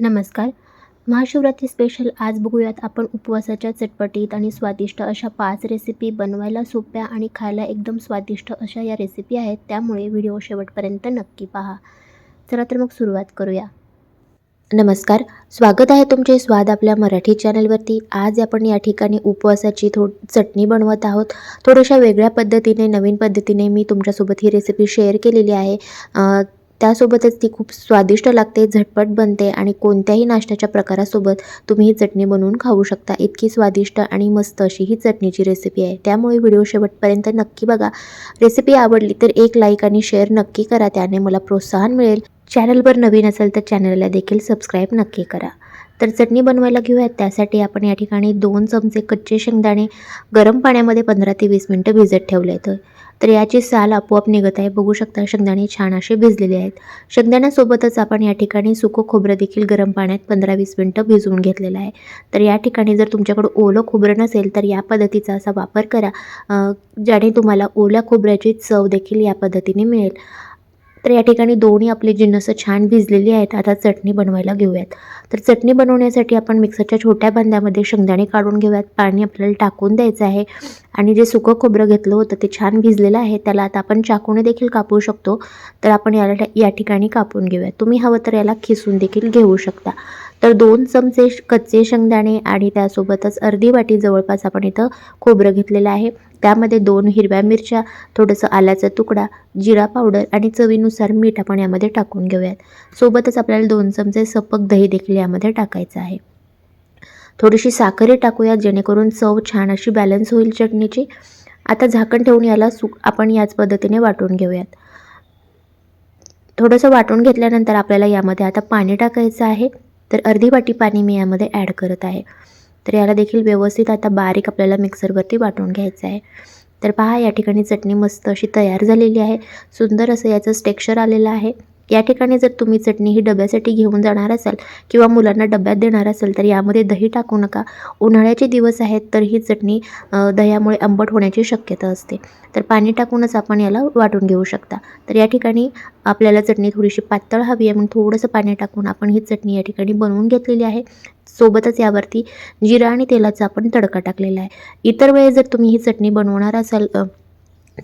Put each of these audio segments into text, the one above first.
नमस्कार. महाशिवरात्री स्पेशल आज बघूयात आपण उपवासाच्या चटपटीत आणि स्वादिष्ट अशा पाच रेसिपी बनवायला सोप्या आणि खायला एकदम स्वादिष्ट अशा या रेसिपी आहेत. त्यामुळे व्हिडिओ शेवटपर्यंत नक्की पहा. चला तर मग सुरुवात करूया. नमस्कार. स्वागत आहे तुमचे स्वाद आपल्या मराठी चॅनलवरती आज आपण या ठिकाणी उपवासाची थो चटणी बनवत आहोत. थोड्याशा वेगळ्या पद्धतीने नवीन पद्धतीने मी तुमच्यासोबत ही रेसिपी शेअर केलेली आहे. त्यासोबतच ती खूप स्वादिष्ट लागते झटपट बनते आणि कोणत्याही नाश्त्याच्या प्रकारासोबत तुम्ही ही चटणी बनवून खाऊ शकता. इतकी स्वादिष्ट आणि मस्त अशी ही चटणीची रेसिपी आहे. त्यामुळे व्हिडिओ शेवटपर्यंत नक्की बघा. रेसिपी आवडली तर एक लाईक आणि शेअर नक्की करा. त्याने मला प्रोत्साहन मिळेल. चॅनलवर नवीन असेल तर चॅनलला देखील सबस्क्राईब नक्की करा. तर चटणी बनवायला घेऊयात. त्यासाठी आपण या ठिकाणी दोन चमचे कच्चे शेंगदाणे गरम पाण्यामध्ये पंधरा ते वीस मिनटं भिजत ठेवले आहेत. तर याची साल आपोआप निघत आहे. बघू शकता शेंगदाणे छान असे भिजलेले आहेत. शेंगदाण्यासोबतच आपण या ठिकाणी सुकं खोबरं देखील गरम पाण्यात पंधरा वीस मिनटं भिजवून घेतलेलं आहे. तर या ठिकाणी जर तुमच्याकडं ओलं खोबरं नसेल तर या पद्धतीचा असा वापर करा ज्याने तुम्हाला ओल्या खोबऱ्याची चव देखील या पद्धतीने मिळेल. तर या ठिकाणी दोन्ही आपली जिन्नसं छान भिजलेली आहेत. आता चटणी बनवायला घेऊयात. तर चटणी बनवण्यासाठी आपण मिक्सरच्या छोट्या बांध्यामध्ये शेंगदाणे काढून घेऊयात. पाणी आपल्याला टाकून द्यायचं आहे. आणि जे सुकं खोबरं घेतलं होतं ते छान भिजलेलं आहे. त्याला आता आपण चाकूने देखील कापू शकतो. तर आपण याला या ठिकाणी कापून घेऊयात. तुम्ही हवं तर याला खिसून देखील घेऊ शकता. तर दोन चमचे कच्चे शेंगदाणे आणि त्यासोबतच अर्धी वाटी जवळपास आपण इथं खोबरं घेतलेलं आहे. त्यामध्ये दोन हिरव्या मिरच्या थोडंसं आल्याचा तुकडा जिरा पावडर आणि चवीनुसार मीठ आपण यामध्ये टाकून घेऊयात. सोबतच आपल्याला दोन चमचे सपक दही देखील यामध्ये टाकायचं आहे. थोडीशी साखरही टाकूयात जेणेकरून चव छान अशी बॅलन्स होईल चटणीची. आता झाकण ठेवून याला सु आपण याच पद्धतीने वाटून घेऊयात. थोडंसं वाटून घेतल्यानंतर आपल्याला यामध्ये आता पाणी टाकायचं आहे. तर अर्धी वाटी पाणी मी यामध्ये ॲड करत आहे. तर याला देखील व्यवस्थित आता बारीक आपल्याला मिक्सरवरती वाटून घ्यायचं आहे. तर पहा या ठिकाणी चटणी मस्त अशी तयार झालेली आहे. सुंदर असं याचं टेक्स्चर आलेलं आहे. या ठिकाणी जर तुम्ही चटणी ही डब्यासाठी घेऊन जाणार असाल किंवा मुलांना डब्यात देणार असाल तर यामध्ये दही टाकू नका. उन्हाळ्याचे दिवस आहेत तर ही चटणी दह्यामुळे आंबट होण्याची शक्यता असते. तर पाणी टाकूनच आपण याला वाटून घेऊ शकता. तर या ठिकाणी आपल्याला चटणी थोडीशी पातळ हवी आहे म्हणून थोडंसं पाणी टाकून आपण ही चटणी या ठिकाणी बनवून घेतलेली आहे. सोबतच यावरती जिरा आणि तेलाचा आपण तडका टाकलेला आहे. इतर वेळेस जर तुम्ही ही चटणी बनवणार असाल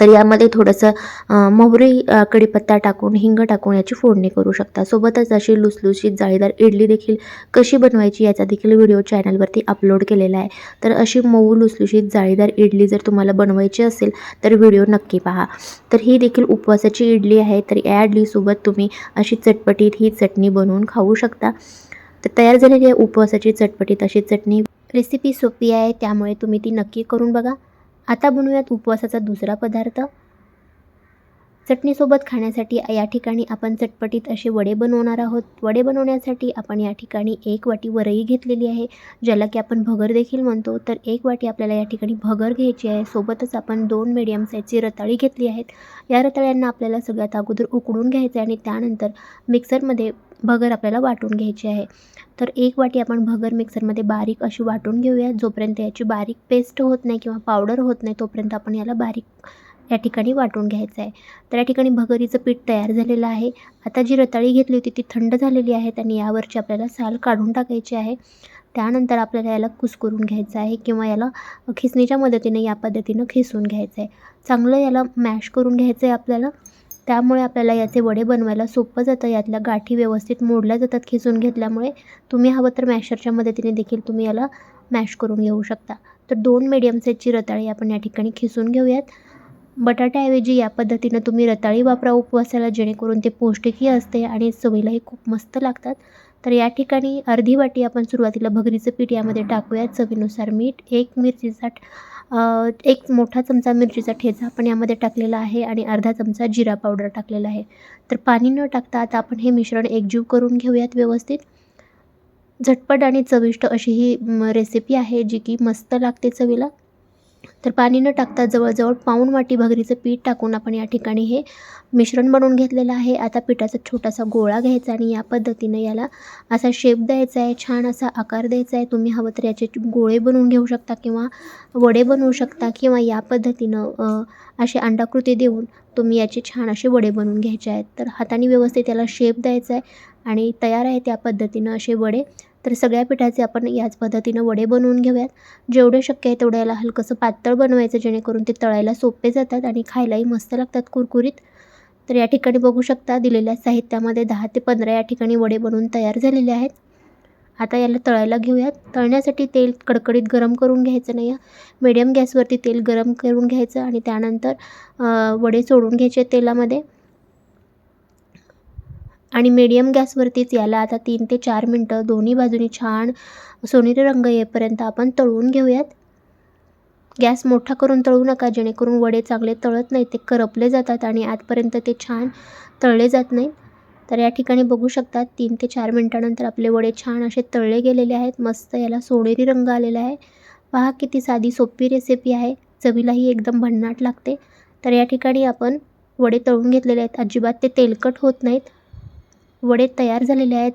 तर यामध्ये थोडंसं मोहरी कडीपत्ता कढीपत्ता टाकून हिंग टाकून याची फोडणी करू शकता. सोबतच अशी लुसलुशीत जाळीदार इडली देखील कशी बनवायची याचा देखील व्हिडिओ चॅनलवरती अपलोड केलेला आहे. तर अशी मऊ लुसलुशीत जाळीदार इडली जर तुम्हाला बनवायची असेल तर व्हिडिओ नक्की पहा. तर ही देखील उपवासाची इडली आहे. तर या इडलीसोबत तुम्ही अशी चटपटीत ही चटणी बनवून खाऊ शकता. तर तयार झालेली आहे उपवासाची चटपटीत अशी चटणी. रेसिपी सोपी आहे त्यामुळे तुम्ही ती नक्की करून बघा. आता बनवूयात उपवासाचा दुसरा पदार्थ. चटणीसोबत खाण्यासाठी या ठिकाणी आपण चटपटीत असे वडे बनवणार आहोत. वडे बनवण्यासाठी आपण या ठिकाणी एक वाटी वरई घेतलेली आहे ज्याला की आपण भगर देखील म्हणतो. तर एक वाटी आपल्याला या ठिकाणी भगर घ्यायची आहे. सोबतच आपण दोन मीडियम साईजची रताळी घेतली आहेत. या रताळ्यांना आपल्याला सगळ्यात अगोदर उकडून घ्यायचं आहे आणि त्यानंतर मिक्सरमध्ये भगर आपल्याला वाटून घ्यायची आहे. तर एक वाटी आपण भगर मिक्सरमध्ये बारीक अशी वाटून घेऊया. जोपर्यंत याची बारीक पेस्ट होत नाही किंवा पावडर होत नाही तोपर्यंत आपण याला बारीक या ठिकाणी वाटून घ्यायचं आहे. तर या ठिकाणी भगरीचं पीठ तयार झालेलं आहे. आता जी रताळी घेतली होती ती थंड झालेली आहे. आणि यावरची आपल्याला साल काढून टाकायची आहे. त्यानंतर आपल्याला याला कुसकुरून घ्यायचं आहे किंवा याला खिसणीच्या मदतीने या पद्धतीनं खिसून घ्यायचं आहे. चांगलं याला मॅश करून घ्यायचं आहे आपल्याला. त्यामुळे आपल्याला याचे वडे बनवायला सोपं जातं. यातल्या गाठी व्यवस्थित मोडल्या जातात खिसून घेतल्यामुळे. तुम्ही हवं तर मॅशरच्या मदतीने देखील तुम्ही याला मॅश करून घेऊ शकता. तर दोन मिडियम साईजची रताळी आपण या ठिकाणी खिसून घेऊयात. बटाट्याऐवजी या पद्धतीनं तुम्ही रताळी वापरा उपवासाला जेणेकरून ते पौष्टिकही असते आणि चवीलाही खूप मस्त लागतात. तर या ठिकाणी अर्धी वाटी आपण सुरुवातीला भगरीचं पीठ यामध्ये टाकूयात चवीनुसार मीठ एक मिरचीचा एक मोठा चमचा मिरचीचा ठेचा आपण यामध्ये टाकलेला आहे आणि अर्धा चमचा जिरा पावडर टाकलेला आहे. तर पाणी न टाकता आता आपण हे मिश्रण एकजीव करून घेऊयात व्यवस्थित. झटपट आणि चविष्ट अशी ही रेसिपी आहे जी की मस्त लागते चवीला. तर पाणी न टाकता जवळजवळ पाऊण वाटी भगरीचं पीठ टाकून आपण या ठिकाणी हे मिश्रण बनवून घेतलेलं आहे. आता पिठाचा छोटासा गोळा घ्यायचा आणि या पद्धतीनं याला असा शेप द्यायचा आहे. छान असा आकार द्यायचा आहे. तुम्ही हवं तर याचे गोळे बनवून घेऊ शकता किंवा वडे बनवू शकता किंवा या पद्धतीनं असे अंडाकृती देऊन तुम्ही याचे छान असे वडे बनवून घ्यायचे आहेत. तर हाताने व्यवस्थित याला शेप द्यायचा आहे आणि तयार आहे त्या पद्धतीनं असे वडे. तर सगळ्या पिठाचे आपण याच पद्धतीनं वडे बनवून घेऊयात. जेवढे शक्य आहे तेवढं याला हलकंसं पातळ बनवायचं जेणेकरून ते तळायला सोपे जातात आणि खायलाही मस्त लागतात कुरकुरीत. तर या ठिकाणी बघू शकता दिलेल्या साहित्यामध्ये दहा ते पंधरा या ठिकाणी वडे बनवून तयार झालेले आहेत. आता याला तळायला घेऊयात. तळण्यासाठी तेल कडकडीत गरम करून घ्यायचं नाही. मीडियम गॅसवरती तेल गरम करून घ्यायचं आणि त्यानंतर वडे सोडून घ्यायचे तेलामध्ये. आणि मिडियम गॅसवरतीच याला आता तीन ते चार मिनटं दोन्ही बाजूनी छान सोनेरी रंग येईपर्यंत आपण तळून घेऊयात. गॅस मोठा करून तळू नका जेणेकरून वडे चांगले तळत नाही ते करपले जातात आणि आतपर्यंत ते छान तळले जात नाही तर या ठिकाणी बघू शकतात तीन ते चार मिनटानंतर आपले वडे छान असे तळले गेलेले आहेत. मस्त याला सोनेरी रंग आलेला आहे. पहा किती साधी सोपी रेसिपी आहे. चवीलाही एकदम भन्नाट लागते. तर या ठिकाणी आपण वडे तळून घेतलेले आहेत. अजिबात ते तेलकट होत नाहीत. वडे तयार झालेले आहेत.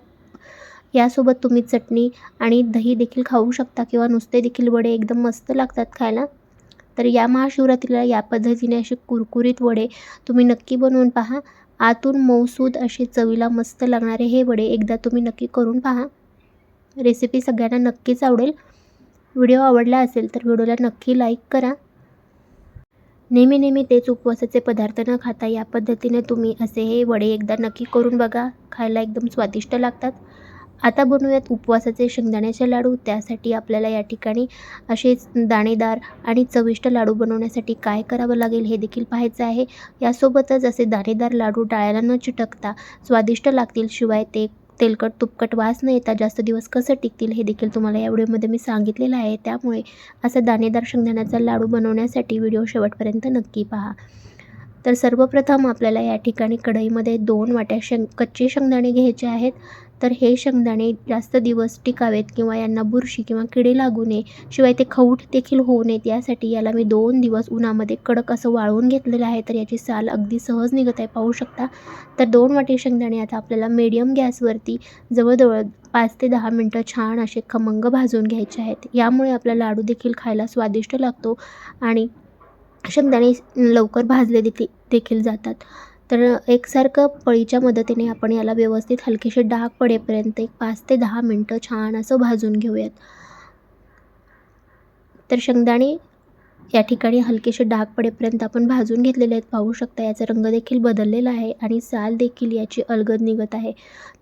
यासोबत तुम्ही चटणी आणि दही देखील खाऊ शकता किंवा नुसते देखील वडे एकदम मस्त लागतात खायला. तर या महाशिवरात्रीला या पद्धतीने असे कुरकुरीत वडे तुम्ही नक्की बनवून पहा. आतून मऊसूद असे चवीला मस्त लागणारे हे वडे एकदा तुम्ही नक्की करून पहा. रेसिपी सगळ्यांना नक्कीच आवडेल. व्हिडिओ आवडला असेल तर व्हिडिओला नक्की लाईक करा. नेहमी नेहमी तेच उपवासाचे पदार्थ न खाता या पद्धतीने तुम्ही असे हे वडे एकदा नक्की करून बघा. खायला एकदम स्वादिष्ट लागतात. आता बनवूयात उपवासाचे शेंगदाण्याचे लाडू. त्यासाठी आपल्याला या ठिकाणी असेच दाणेदार आणि चविष्ट लाडू बनवण्यासाठी काय करावं लागेल हे देखील पाहायचं आहे. यासोबतच असे दाणेदार लाडू टाळ्याला न चिटकता स्वादिष्ट लागतील. शिवाय ते तेलकट तुपकट वास न येता जास्त दिवस कसं टिकतील हे देखील तुम्हाला या व्हिडिओमध्ये मी सांगितलेलं आहे. त्यामुळे असा दाणेदार शेंगदाण्याचा लाडू बनवण्यासाठी व्हिडिओ शेवटपर्यंत नक्की पहा. तर सर्वप्रथम आपल्याला या ठिकाणी कढईमध्ये दोन वाट्या शेंग कच्चे शेंगदाणे घ्यायचे आहेत. तर हे शेंगदाणे जास्त दिवस टिकावेत किंवा यांना बुरशी किंवा किडे लागू नये शिवाय ते खवूट देखील होऊ नयेत. यासाठी याला मी दोन दिवस उन्हामध्ये कडक असं वाळवून घेतलेलं आहे. तर याची साल अगदी सहज निघत आहे. पाहू शकता. तर दोन वाटी शेंगदाणे आता आपल्याला मीडियम गॅसवरती जवळजवळ पाच ते दहा मिनटं छान असे खमंग भाजून घ्यायचे आहेत. यामुळे आपला लाडू देखील खायला स्वादिष्ट लागतो आणि शेंगदाणे लवकर भाजले देखील देखील जातात. तर एकसारखं पळीच्या मदतीने आपण याला व्यवस्थित हलकेसे डाग पडेपर्यंत एक पाच ते दहा मिनटं छान असं भाजून घेऊयात. तर शेंगदाणे या ठिकाणी हलकेसे डाग पडेपर्यंत आपण भाजून घेतलेले आहेत. पाहू शकता याचा रंग देखील बदललेला आहे आणि साल देखील याची अलगद निघत आहे.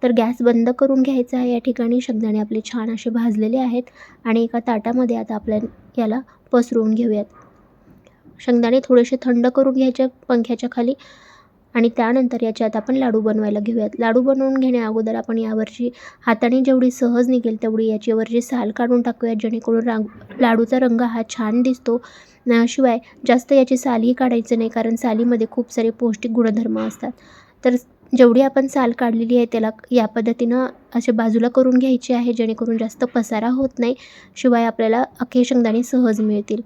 तर गॅस बंद करून घ्यायचा आहे या ठिकाणी. शेंगदाणे आपले छान असे भाजलेले आहेत आणि एका ताटामध्ये आता आपल्या याला पसरवून घेऊयात. शेंगदाणे थोडेसे थंड करून घ्यायचे पंख्याच्या खाली. आणि त्यानंतर याच्यात आपण लाडू बनवायला घेऊयात. लाडू बनवून घेण्या अगोदर आपण यावरची हाताने जेवढी सहज निघेल तेवढी याच्यावरची साल काढून टाकूयात जेणेकरून रांग लाडूचा रंग हा छान दिसतो. शिवाय जास्त याची सालही काढायचं नाही कारण सालीमध्ये खूप सारे पौष्टिक गुणधर्म असतात. तर जेवढी आपण साल काढलेली आहे त्याला या पद्धतीनं असे बाजूला करून घ्यायचे आहे जेणेकरून जास्त पसारा होत नाही. शिवाय आपल्याला अख्खे शेंगदाणे सहज मिळतील.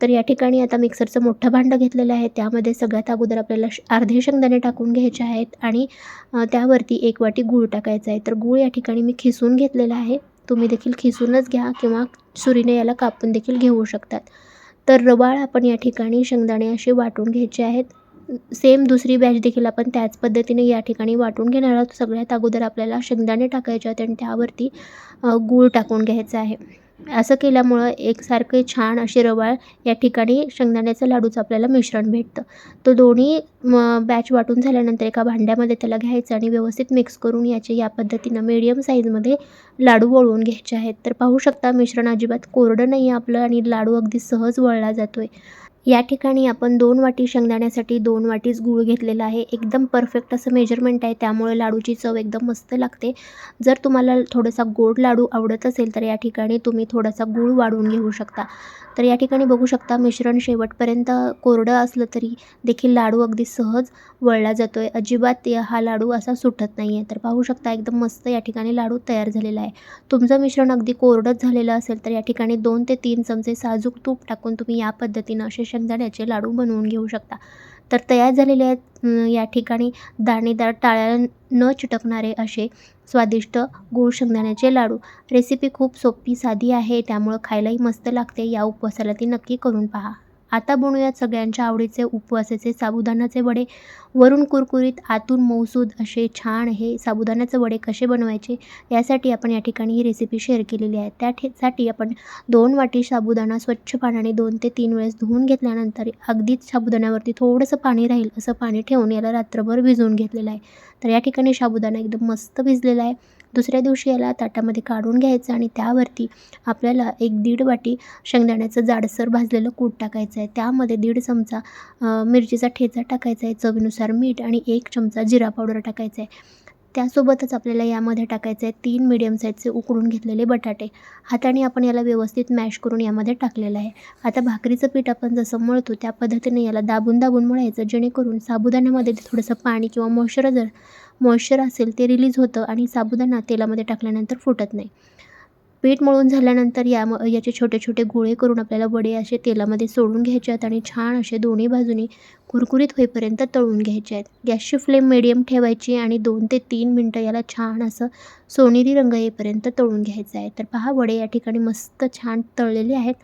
तर या ठिकाणी आता मिक्सरचं मोठं भांडं घेतलेलं आहे. त्यामध्ये सगळ्यात अगोदर आपल्याला श- अर्धे शेंगदाणे टाकून घ्यायचे आहेत आणि त्यावरती एक वाटी गूळ टाकायचा आहे. तर गूळ या ठिकाणी मी खिसून घेतलेला आहे. तुम्ही देखील खिसूनच घ्या किंवा सुरीने याला कापून देखील घेऊ शकतात. तर रवाळ आपण या ठिकाणी शेंगदाणे असे वाटून घ्यायचे आहेत. सेम दुसरी बॅच देखील आपण त्याच पद्धतीने या ठिकाणी वाटून घेणार आहोत. सगळ्यात अगोदर आपल्याला शेंगदाणे टाकायचे आहेत आणि त्यावरती गूळ टाकून घ्यायचा आहे. असं केल्यामुळं एकसारखे छान असे रवाळ या ठिकाणी शेंगदाण्याचं लाडूचं आपल्याला मिश्रण भेटतं. तो दोन्ही म बॅच वाटून झाल्यानंतर एका भांड्यामध्ये त्याला घ्यायचं आणि व्यवस्थित मिक्स करून याचे या पद्धतीनं मीडियम साईजमध्ये लाडू वळवून घ्यायचे आहेत. तर पाहू शकता मिश्रण अजिबात कोरडं नाही आहे आपलं आणि लाडू अगदी सहज वळला जातो आहे या ठिकाणी आपण दोन वाटी शेंगदाण्यासाठी दोन वाटीच गूळ घेतलेला आहे. एकदम परफेक्ट असं मेजरमेंट आहे. त्यामुळे लाडूची चव एकदम मस्त लागते. जर तुम्हाला थोडासा गोड लाडू आवडत असेल तर या ठिकाणी तुम्ही थोडासा गूळ वाढवून घेऊ शकता. तर या ठिकाणी बघू शकता मिश्रण शेवटपर्यंत कोरडं असलं तरी देखील लाडू अगदी सहज वळला जातो आहे अजिबात हा लाडू असा सुटत नाही आहे तर पाहू शकता एकदम मस्त या ठिकाणी लाडू तयार झालेला आहे. तुमचं मिश्रण अगदी कोरडंच झालेलं असेल तर या ठिकाणी दोन ते तीन चमचे साजूक तूप टाकून तुम्ही या पद्धतीनं असे शेंगदाण्याचे लाडू बनवून घेऊ शकता. तर तयार झालेले आहेत या ठिकाणी दाणेदार टाळ्या न चिटकणारे असे स्वादिष्ट गूळ शेंगदाण्याचे लाडू. रेसिपी खूप सोपी साधी आहे त्यामुळं खायलाही मस्त लागते. या उपवासाला ती नक्की करून पहा. आता बनूयात सगळ्यांच्या आवडीचे उपवासाचे साबुदाण्याचे वडे. वरून कुरकुरीत आतून मऊसूद असे छान हे साबुदाण्याचे वडे कसे बनवायचे यासाठी आपण या ठिकाणी ही रेसिपी शेअर केलेली आहे. त्यासाठी आपण दोन वाटी साबुदाणा स्वच्छ पाण्याने दोन ते तीन वेळेस धुवून घेतल्यानंतर अगदीच साबुदाण्यावरती थोडंसं पाणी राहील असं पाणी ठेवून याला रात्रभर भिजवून घेतलेलं आहे. तर या ठिकाणी साबुदाणा एकदम मस्त भिजलेला आहे. दुसऱ्या दिवशी याला ताटामध्ये काढून घ्यायचं आणि त्यावरती आपल्याला एक दीड वाटी शेंगदाण्याचं जाडसर भाजलेलं कूट टाकायचं आहे. त्यामध्ये दीड चमचा मिरचीचा ठेचा टाकायचा आहे चवीनुसार मीठ आणि एक चमचा जिरा पावडर टाकायचा आहे. त्यासोबतच आपल्याला यामध्ये टाकायचं आहे तीन मिडियम साईजचे उकडून घेतलेले बटाटे. हाताने आपण याला व्यवस्थित मॅश करून यामध्ये टाकलेलं आहे. आता भाकरीचं पीठ आपण जसं मळतो त्या पद्धतीने याला दाबून दाबून मळायचं जेणेकरून साबुदाण्यामध्ये थोडंसं पाणी किंवा मॉइश्चरायझर मॉइश्चर असेल ते रिलीज होतं आणि साबुदाणा तेलामध्ये टाकल्यानंतर फुटत नाही. पीठ मळून झाल्यानंतर या याचे छोटे छोटे गोळे करून आपल्याला वडे असे तेलामध्ये सोडून घ्यायचे आहेत आणि छान असे दोन्ही बाजूनी कुरकुरीत होईपर्यंत तळून घ्यायचे आहेत. गॅसची फ्लेम मिडियम ठेवायची आणि दोन ते तीन मिनटं याला छान असं सोनेरी रंग येईपर्यंत तळून घ्यायचं आहे. तर पहा वडे या ठिकाणी मस्त छान तळलेले आहेत.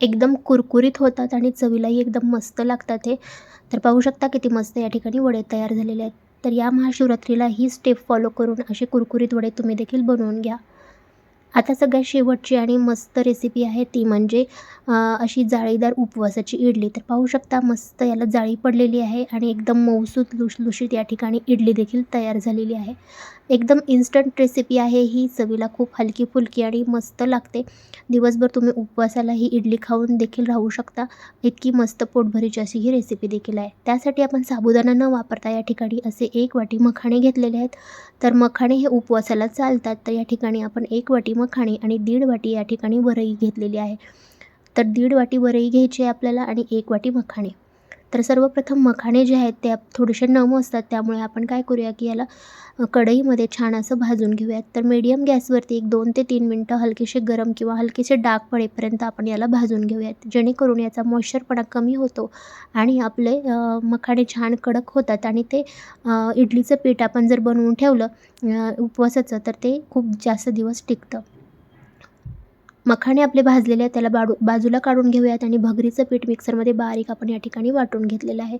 एकदम कुरकुरीत होतात आणि चवीलाही एकदम मस्त लागतात हे. तर पाहू शकता किती मस्त या ठिकाणी वडे तयार झालेले आहेत. तर या महाशिवरात्रीला ही स्टेप फॉलो करून असे कुरकुरीत वडे तुम्ही देखील बनवून घ्या. आता सगळ्यात शेवटची आणि मस्त रेसिपी आहे ती म्हणजे अशी जाळीदार उपवासाची इडली. तर पाहू शकता मस्त याला जाळी पडलेली आहे आणि एकदम मऊसूत लुशलुशीत या ठिकाणी इडली देखील तयार झालेली आहे. एकदम इन्स्टंट रेसिपी आहे. ही चवीला खूप हलकी फुलकी आणि मस्त लागते. दिवसभर तुम्ही उपवासाला ही इडली खाऊन देखील राहू शकता. इतकी मस्त पोटभरीची अशी ही रेसिपी देखील आहे. त्यासाठी आपण साबुदाणा न वापरता या ठिकाणी असे एक वाटी मखाणे घेतलेले आहेत. तर मखाणे हे उपवासाला चालतात. तर या ठिकाणी आपण एक वाटी मखाणे आणि दीड वाटी या ठिकाणी वरई घेतलेली आहे. तर दीड वाटी वरई घ्यायची आहे आपल्याला आणि एक वाटी मखाणे. तर सर्वप्रथम मखाणे जे आहेत ते थोडेसे नम असतात त्यामुळे आपण काय करूया की याला कढईमध्ये छान असं भाजून घेऊयात. तर मीडियम गॅसवरती एक दोन ते तीन मिनटं हलकेसे गरम किंवा हलकेसे डाग पडेपर्यंत आपण याला भाजून घेऊयात. जेणेकरून याचा मॉइश्चरपणा कमी होतो आणि आपले मखाणे छान कडक होतात आणि ते इडलीचं पीठ आपण जर बनवून ठेवलं उपवासाचं तर ते खूप जास्त दिवस टिकतं. मखाणे आपले भाजलेले आहेत त्याला बाडू बाजूला काढून घेऊयात आणि भगरीचं पीठ मिक्सरमध्ये बारीक आपण या ठिकाणी वाटून घेतलेलं आहे.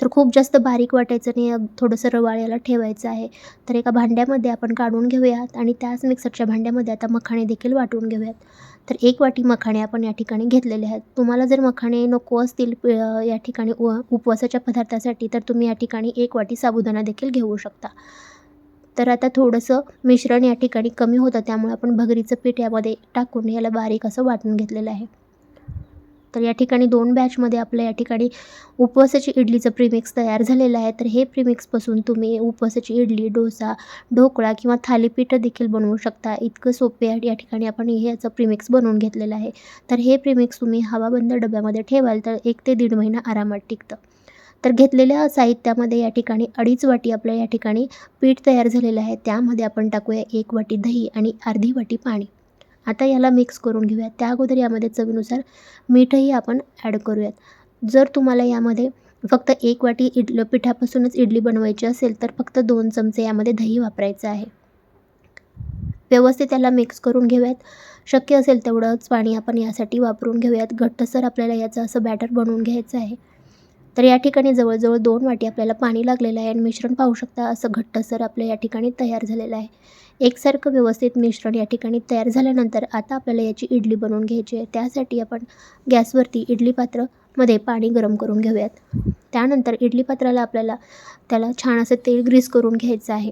तर खूप जास्त बारीक वाटायचं नाही थोडंसं रवाळ्याला ठेवायचं आहे. तर एका भांड्यामध्ये आपण काढून घेऊयात आणि त्याच मिक्सरच्या भांड्यामध्ये आता मखाणे देखील वाटून घेऊयात. तर एक वाटी मखाणे आपण या ठिकाणी घेतलेले आहेत. तुम्हाला जर मखाणे नको असतील या ठिकाणी उ उपवासाच्या पदार्थासाठी तर तुम्ही या ठिकाणी एक वाटी साबुदाणा देखील घेऊ शकता. तर आता थोडंसं मिश्रण या ठिकाणी कमी होतं त्यामुळे आपण भगरीचं पीठ यामध्ये टाकून याला बारीक असं वाटून घेतलेलं आहे. तर या ठिकाणी दोन बॅचमध्ये आपलं या ठिकाणी उपवासाची इडलीचं प्रीमिक्स तयार झालेलं आहे. तर हे प्रीमिक्सपासून तुम्ही उपवासाची इडली डोसा ढोकळा किंवा थालीपीठं देखील बनवू शकता. इतकं सोपे आहे या ठिकाणी आपण हे याचं प्रीमिक्स बनवून घेतलेलं आहे. तर हे प्रीमिक्स तुम्ही हवाबंद डब्यामध्ये ठेवाल तर एक ते दीड महिना आरामात टिकतं. तर घेतलेल्या साहित्यामध्ये या ठिकाणी अडीच वाटी आपल्या या ठिकाणी पीठ तयार झालेलं आहे. त्यामध्ये आपण टाकूया एक वाटी दही आणि अर्धी वाटी पाणी. आता याला मिक्स करून घेऊया. त्या अगोदर यामध्ये चवीनुसार मीठही आपण ॲड करूयात. जर तुम्हाला यामध्ये फक्त एक वाटी इडलं पिठापासूनच इडली बनवायची असेल तर फक्त दोन चमचे यामध्ये दही वापरायचं आहे. व्यवस्थित त्याला मिक्स करून घेऊयात. शक्य असेल तेवढंच पाणी आपण यासाठी वापरून घेऊयात. घट्टसर आपल्याला याचं असं बॅटर बनवून घ्यायचं आहे. तर या ठिकाणी जवळजवळ दोन वाटी आपल्याला पाणी लागलेलं आहे आणि मिश्रण पाहू शकता असं घट्टसर आपल्या या ठिकाणी तयार झालेलं आहे. एकसारखं व्यवस्थित मिश्रण या ठिकाणी तयार झाल्यानंतर आता आपल्याला याची इडली बनवून घ्यायची आहे. त्यासाठी आपण गॅसवरती इडली पात्रामध्ये पाणी गरम करून घेऊयात. त्यानंतर इडली पात्राला आपल्याला त्याला छान असं तेल ग्रीस करून घ्यायचं आहे.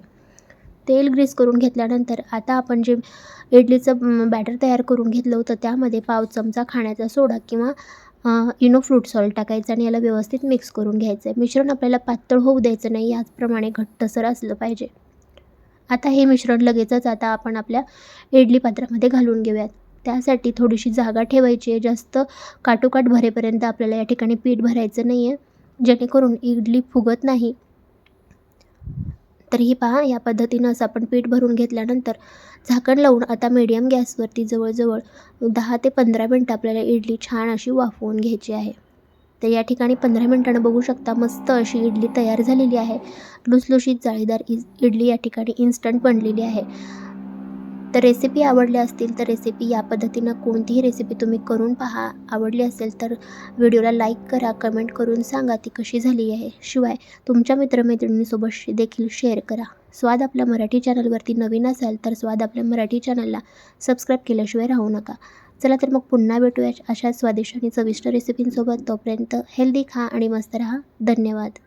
तेल ग्रीस करून घेतल्यानंतर आता आपण जे इडलीचं बॅटर तयार करून घेतलं होतं त्यामध्ये पाव चमचा खाण्याचा सोडा किंवा इनो फ्रूट सॉल्ट टाकायचं आणि याला व्यवस्थित मिक्स करून घ्यायचं आहे मिश्रण आपल्याला पातळ होऊ द्यायचं नाही याचप्रमाणे घट्टसर असलं पाहिजे. आता हे मिश्रण लगेचच आता आपण आपल्या इडली पात्रामध्ये घालून घेऊयात. त्यासाठी थोडीशी जागा ठेवायची आहे. जास्त काटोकाट भरेपर्यंत आपल्याला या ठिकाणी पीठ भरायचं नाही आहे जेणेकरून इडली फुगत नाही. तर ही पहा या पद्धतीनं असं आपण पीठ भरून घेतल्यानंतर झाकण लावून आता मीडियम गॅसवरती जवळजवळ दहा ते पंधरा मिनटं आपल्याला इडली छान अशी वाफवून घ्यायची आहे. तर या ठिकाणी पंधरा मिनटानं बघू शकता मस्त अशी इडली तयार झालेली आहे. लुसलुशीत जाळीदार इज इडली या ठिकाणी इन्स्टंट बनलेली आहे. तर रेसिपी आवडल्या असतील तर रेसिपी या पद्धतीनं कोणतीही रेसिपी तुम्ही करून पहा. आवडली असेल तर व्हिडिओला लाईक करा कमेंट करून सांगा ती कशी झाली आहे. शिवाय तुमच्या मित्रमैत्रिणींसोबत देखील शेअर करा. स्वाद आपल्या मराठी चॅनलवरती नवीन असाल तर स्वाद आपल्या मराठी चॅनलला सबस्क्राईब केल्याशिवाय राहू नका. चला तर मग पुन्हा भेटूया अशा स्वादिष्ट आणि चविष्ट रेसिपींसोबत तोपर्यंत हेल्दी खा आणि मस्त राहा. धन्यवाद.